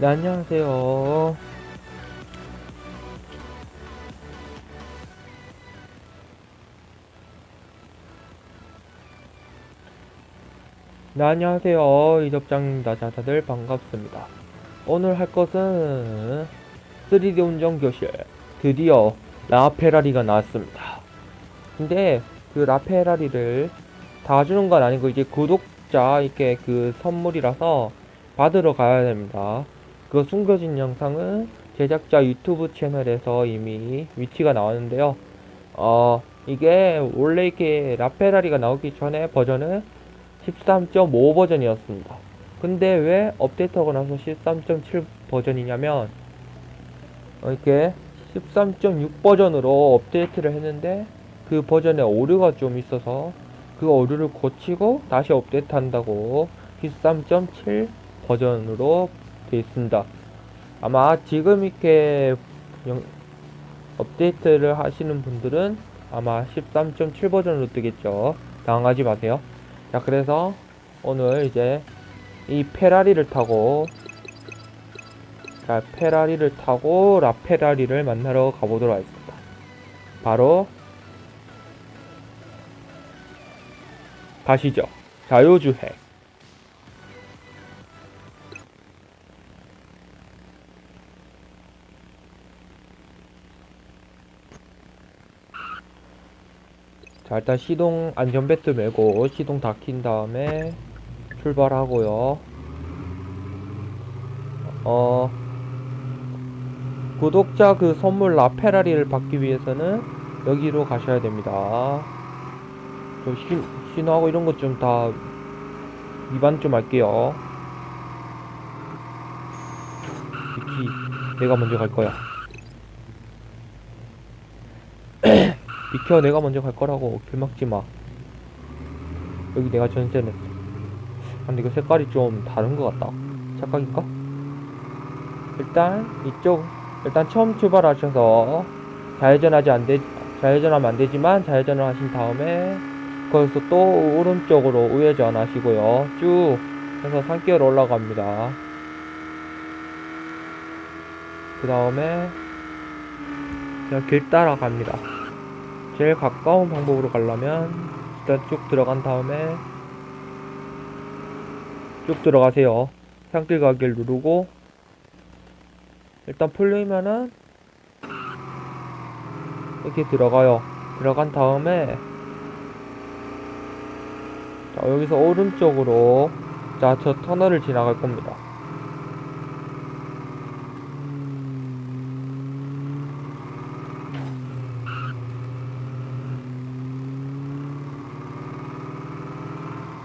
네, 안녕하세요. 네, 안녕하세요. 이접장입니다. 자, 다들 반갑습니다. 오늘 할 것은 3D 운전 교실. 드디어 라페라리가 나왔습니다. 근데 그 라페라리를 다 주는 건 아니고 이제 구독자 이렇게 그 선물이라서 받으러 가야 됩니다. 그 숨겨진 영상은 제작자 유튜브 채널에서 이미 위치가 나왔는데요. 어, 이게 원래 이렇게 라페라리가 나오기 전에 버전은 13.5 버전이었습니다. 근데 왜 업데이트하고 나서 13.7 버전이냐면 어, 이렇게 13.6 버전으로 업데이트를 했는데 그 버전에 오류가 좀 있어서 그 오류를 고치고 다시 업데이트 한다고 13.7 버전으로 되어 있습니다. 아마 지금 이렇게 영- 업데이트를 하시는 분들은 아마 13.7 버전으로 뜨겠죠. 당황하지 마세요. 자, 그래서 오늘 이제 이 페라리를 타고 자, 페라리를 타고 라페라리를 만나러 가보도록 하겠습니다. 바로 가시죠. 자유주행. 자, 일단 시동 안전벨트 매고 시동 다 킨 다음에 출발하고요. 어, 구독자 그 선물 라페라리를 받기 위해서는 여기로 가셔야 됩니다. 저 신, 신호하고 이런 것 좀 다 위반 좀 할게요. 내가 먼저 갈 거야. 비켜, 내가 먼저 갈 거라고. 길 막지 마. 여기 내가 전세 냈어. 아, 근데 이거 색깔이 좀 다른 것 같다. 착각일까? 일단, 이쪽, 일단 처음 출발하셔서 좌회전하지 안 되, 좌회전하면 안 되지만 좌회전을 하신 다음에 거기서 또 오른쪽으로 우회전 하시고요. 쭉 해서 산길 올라갑니다. 그 다음에 그냥 길 따라 갑니다. 제일 가까운 방법으로 가려면 일단 쭉 들어간 다음에 쭉 들어가세요. 산길 가기를 누르고 일단 풀리면은 이렇게 들어가요. 들어간 다음에 자, 여기서 오른쪽으로 자, 저 터널을 지나갈 겁니다.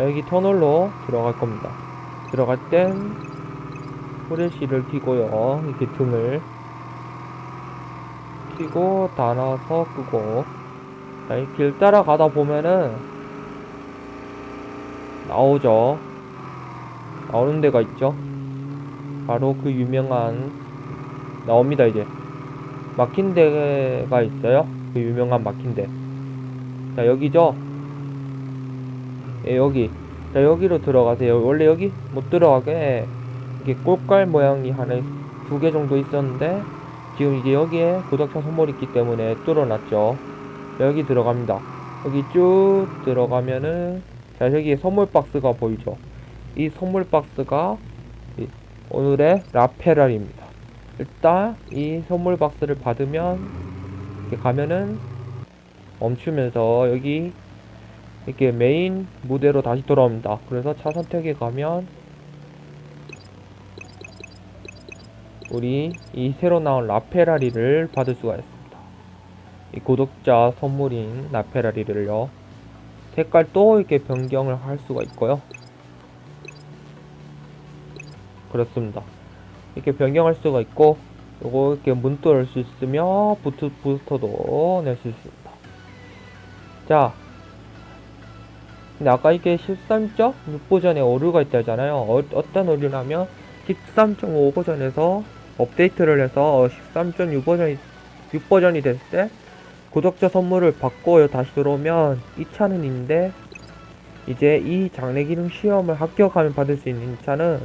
여기 터널로 들어갈 겁니다. 들어갈 땐 후레쉬를 켜고요. 이렇게 등을 켜고 닫아서 끄고 자, 이 길 따라 가다 보면은 나오죠. 나오는 데가 있죠. 바로 그 유명한 나옵니다 이제 막힌 데가 있어요. 그 유명한 막힌 데. 자 여기죠. 예 여기. 자 여기로 들어가세요. 원래 여기 못 들어가게 이게 꽃갈 모양이 하나 두 개 정도 있었는데 지금 이제 여기에 구독자 선물이 있기 때문에 뚫어놨죠. 자, 여기 들어갑니다. 여기 쭉 들어가면은 자 여기에 선물 박스가 보이죠 이 선물 박스가 이 오늘의 라페랄입니다 일단 이 선물 박스를 받으면 이렇게 가면은 멈추면서 여기 이렇게 메인 무대로 다시 돌아옵니다 그래서 차 선택에 가면 우리 이 새로 나온 라페라리를 받을 수가 있습니다 이 구독자 선물인 라페라리를요 색깔도 이렇게 변경을 할 수가 있고요. 그렇습니다. 이렇게 변경할 수가 있고, 요거 이렇게 문도 열 수 있으며, 부트 부스터도 낼 수 있습니다. 자, 근데 아까 이게 13.6 버전에 오류가 있다잖아요. 어, 어떤 오류냐면, 13.5 버전에서 업데이트를 해서 13.6 버전이, 6 버전이 됐을 때, 구독자 선물을 받고 다시 들어오면 이 차는 있는데 이제 이 장래 기능 시험을 합격하면 받을 수 있는 이 차는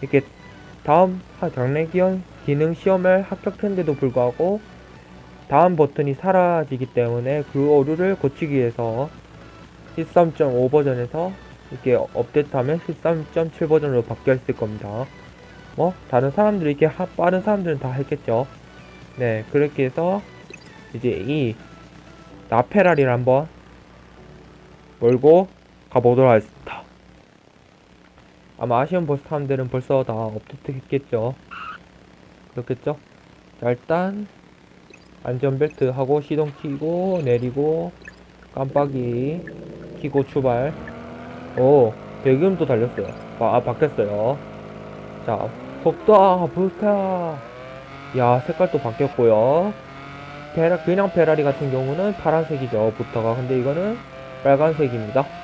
이렇게 다음 하- 장래 기능 시험을 합격했는데도 불구하고 다음 버튼이 사라지기 때문에 그 오류를 고치기 위해서 13.5 버전에서 이렇게 업데이트하면 13.7 버전으로 바뀌었을 겁니다. 뭐 다른 사람들이 이렇게 하- 빠른 사람들은 다 했겠죠. 네 그렇게 해서 이제 이 나페라리를 한번 몰고 가보도록 하겠습니다. 아마 아시안 버스 사람들은 벌써 다 업데이트 했겠죠. 그렇겠죠? 자, 일단 안전벨트 하고 시동 키고 내리고 깜빡이 키고 출발. 오, 배기음도 달렸어요. 아, 아, 바뀌었어요. 자, 속도 부스터. 야, 색깔도 바뀌었고요. 페라, 그냥 페라리 같은 경우는 파란색이죠, 부터가. 근데 이거는 빨간색입니다.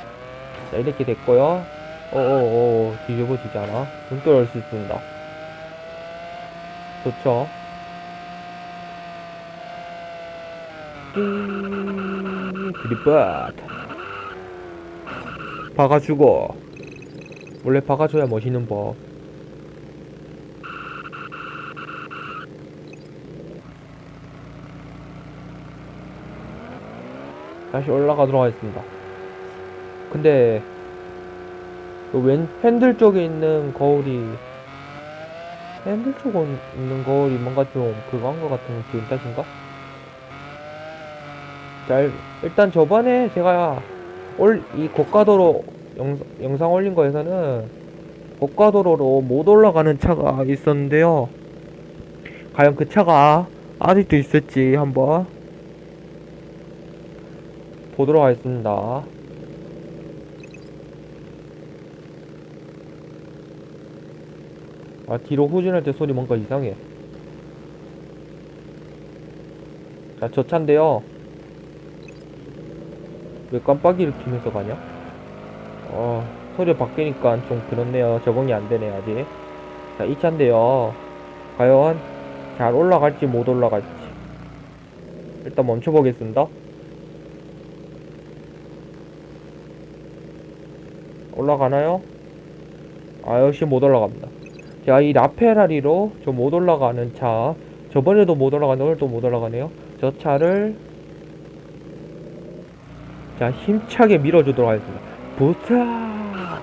자, 이렇게 됐고요. 어어어, 뒤집어지지 않아. 눈 떨어질 수 있습니다. 좋죠. 드리팟. 박아주고. 원래 박아줘야 멋있는 법. 다시 올라가도록 하겠습니다. 근데 그왼 핸들 쪽에 있는 거울이 핸들 쪽에 있는 거울이 뭔가 좀 그거 한것 같은 기분 탓인가? 자 일- 일단 저번에 제가 올 이 고가도로 영, 영상 올린 거에서는 고가도로로 못 올라가는 차가 있었는데요. 과연 그 차가 아직도 있을지 한번 보도록 하겠습니다. 아, 뒤로 후진할 때 소리 뭔가 이상해. 자, 저 차인데요. 왜 깜빡이를 키면서 가냐? 어, 소리 바뀌니까 좀 그렇네요. 적응이 안 되네, 아직. 자, 이 차인데요. 과연 잘 올라갈지 못 올라갈지. 일단 멈춰보겠습니다. 올라가나요? 아 역시 못 올라갑니다. 자 이 라페라리로 저 못 올라가는 차 저번에도 못 올라가는데 오늘도 못 올라가네요. 저 차를 자 힘차게 밀어주도록 하겠습니다. 부탁.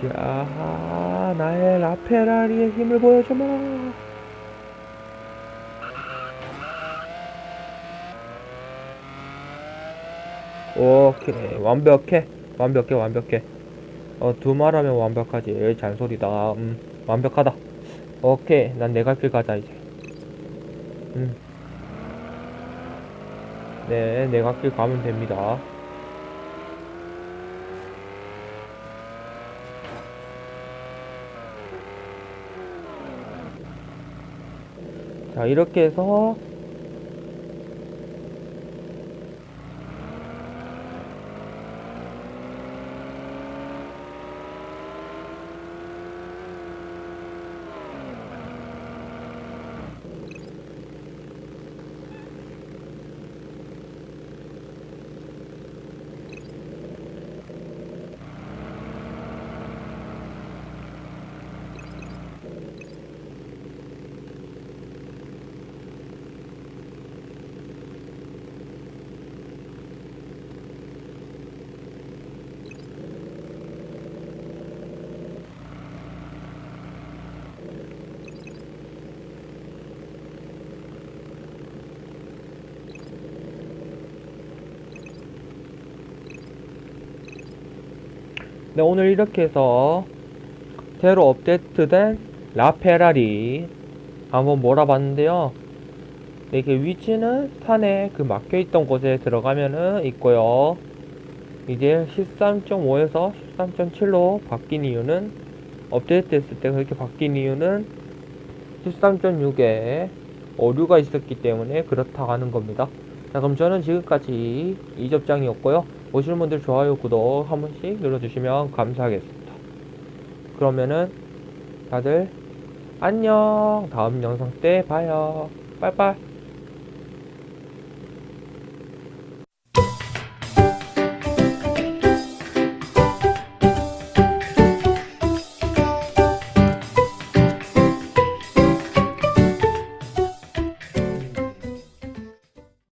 자 나의 라페라리의 힘을 보여주마. 오케이 완벽해. 완벽해 완벽해. 어 두말하면 완벽하지. 잔소리다. 음 완벽하다. 오케이 난내갈길 가자 이제. 음 네내 갈길 가면 됩니다. 자 이렇게 해서 네, 오늘 이렇게 해서 새로 업데이트된 라페라리 한번 몰아봤는데요. 네, 이게 위치는 산에 그 막혀있던 곳에 들어가면은 있고요. 이제 13.5에서 13.7로 바뀐 이유는 업데이트 했을 때 그렇게 바뀐 이유는 13.6에 오류가 있었기 때문에 그렇다고 하는 겁니다. 자, 그럼 저는 지금까지 이 접장이었고요. 보시는 분들 좋아요, 구독 한 번씩 눌러주시면 감사하겠습니다. 그러면은 다들 안녕. 다음 영상 때 봐요. 빠이빠이.